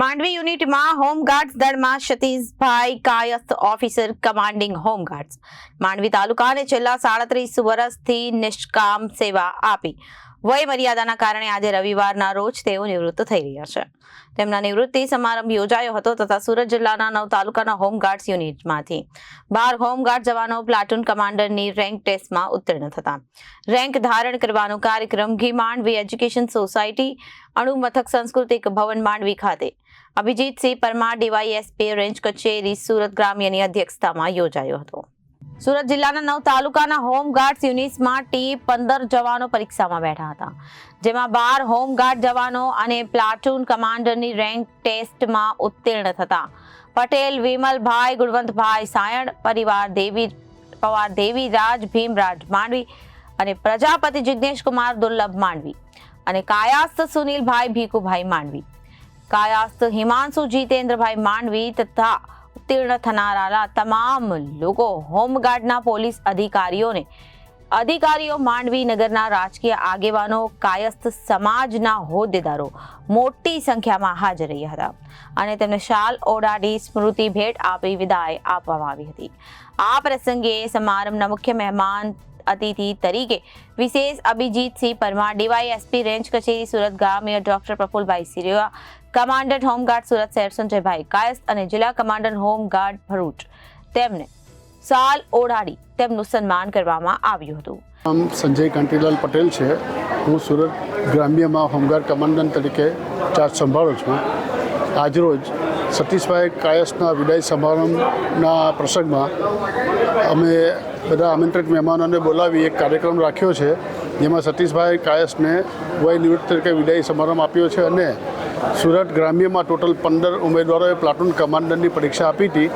માંડવી યુનિટમાં હોમગાર્ડ્સ દળમાં Satishbhai Kayastha officer commanding home guards. Mandvi તાલુકાને છેલ્લા સાડત્રીસ વર્ષથી નિષ્કામ સેવા આપી. વય મર્યાદાના કારણે આજે રવિવારના રોજ તેઓ નિવૃત્ત થઈ રહ્યા છે. તેમના નિવૃત્તિ સમારંભ યોજાયો હતો તથા સુરત જિલ્લાના નવ તાલુકાના હોમગાર્ડ્સ યુનિટમાંથી. બાર હોમગાર્ડ જવાનો પ્લાટૂન કમાન્ડરની રેન્ક ટેસ્ટમાં ઉત્તીર્ણ થતા. રેન્ક ધારણ કરવાનો કાર્યક્રમ ઘી માંડવી એજ્યુકેશન સોસાયટી અણુ મથક સાંસ્કૃતિક ભવન માંડવી ખાતે. અભિજીતસિંહ પરમાર ડીવાયએસપી રેન્જ કચેરી સુરત ગ્રામ્યની અધ્યક્ષતામાં યોજાયો હતો. સુરત જિલ્લાના નવ તાલુકાના હોમગાર્ડ યુનિટ્સમાં ટી પંદર જવાનો પરીક્ષામાં બેઠા હતા, જેમાં બાર હોમગાર્ડ જવાનો અને પ્લાટૂન કમાન્ડરની રેન્ક ટેસ્ટમાં ઉત્તીર્ણ થતા. પટેલ, વિમલભાઈ, ગુણવંતભાઈ સાયણ, પરિવાર દેવી, પવાર દેવીરાજ, ભીમરાજ માંડવી અને પ્રજાપતિ જિજ્ઞેશ કુમાર, દુર્લભ માંડવી અને કાયાસ્ત સુનિલભાઈ, ભીખુભાઈ માંડવી. કાયાસ્ત, હિમાંશુ, જીતેન્દ્રભાઈ માંડવી તથા ઉત્તીર્ણ થનારા તમામ લોકો હોમગાર્ડના પોલીસ અધિકારીઓને, અધિકારીઓ માંડવી નગરના રાજકીય આગેવાનો, કાયસ્થ સમાજના હોદ્દેદારો મોટી સંખ્યામાં હાજર રહ્યા હતા અને તેમને શાલ ઓડાડી સ્મૃતિ ભેટ આપી વિદાય આપવામાં આવી હતી. આ પ્રસંગે સમારંભના મુખ્ય મહેમાન અતિથિ તરીકે. વિશેષ અભિજીતસિંહ પરમાર, ડીવાયએસપી, રેન્જ કચેરી, સુરત ગ્રામ્ય doctor Prafulbhai Siriya commander home guard Surat શહેર સંજયભાઈ કાયસ્થ અને જિલ્લા કમાન્ડર હોમગાર્ડ ભરૂચ. તેમને સાલ ઓઢાડી તેમનું સન્માન કરવામાં આવ્યું હતું. નામ સંજય કાંટીલાલ પટેલ છે. હું સુરત ગ્રામ્યમાં હોમગાર્ડ કમાન્ડન્ટ તરીકે ચાર્જ સંભાળું છું. આજરોજ સતીશભાઈ કાયસના વિદાય સમારંભના પ્રસંગમાં અમે બધા આમંત્રિત મહેમાનોને બોલાવી એક કાર્યક્રમ રાખ્યો છે, જેમાં સતીશભાઈ કાયસને વય નિવૃત્ત તરીકે વિદાય સમારંભ આપ્યો છે અને સુરત ગ્રામ્યમાં ટોટલ પંદર ઉમેદવારોએ પ્લાટૂન કમાન્ડરની પરીક્ષા આપી હતી.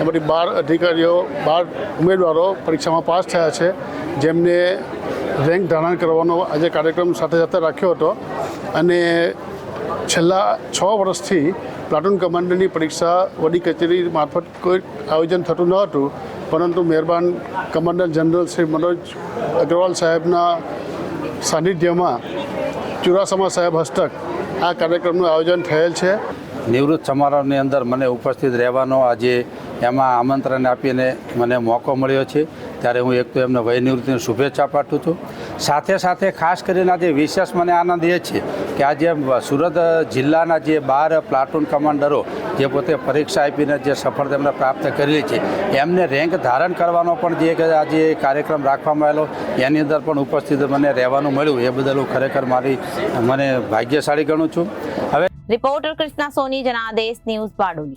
એમાંથી બાર અધિકારીઓ, બાર ઉમેદવારો પરીક્ષામાં પાસ થયા છે, જેમને રેન્ક ધારણ કરવાનો આજે કાર્યક્રમ સાથે સાથે રાખ્યો હતો. અને છેલ્લા છ વર્ષથી પ્લાટુન કમાન્ડરની પરીક્ષા વડી કચેરી મારફત કોઈ આયોજન થતું ન હતું, પરંતુ મહેરબાન કમાન્ડર જનરલ શ્રી મનોજ અગ્રવાલ સાહેબના સાનિધ્યમાં ચુરાસમા સાહેબ હસ્તક આ કાર્યક્રમનું આયોજન થયેલ છે. નિવૃત્ત સમારોહની અંદર મને ઉપસ્થિત રહેવાનો આજે એમાં આમંત્રણ આપીને મને મોકો મળ્યો છે. ત્યારે હું એક તો એમને વય નિવૃત્તિની શુભેચ્છા પાઠવું છું. સાથે સાથે ખાસ કરીને આજે વિશેષ મને આનંદ એ છે કે આજે સુરત જિલ્લાના જે બાર પ્લાટૂન કમાન્ડરો જે પોતે પરીક્ષા આપીને જે સફળતા એમને પ્રાપ્ત કરેલી છે, એમને રેન્ક ધારણ કરવાનો પણ જે આજે કાર્યક્રમ રાખવામાં આવેલો, એની અંદર પણ ઉપસ્થિત મને રહેવાનું મળ્યું. એ બદલ હું ખરેખર મારી મને ભાગ્યશાળી ગણું છું. હવે રિપોર્ટર કૃષ્ણા સોની, જનાદેશ ન્યૂઝ બારડોલી.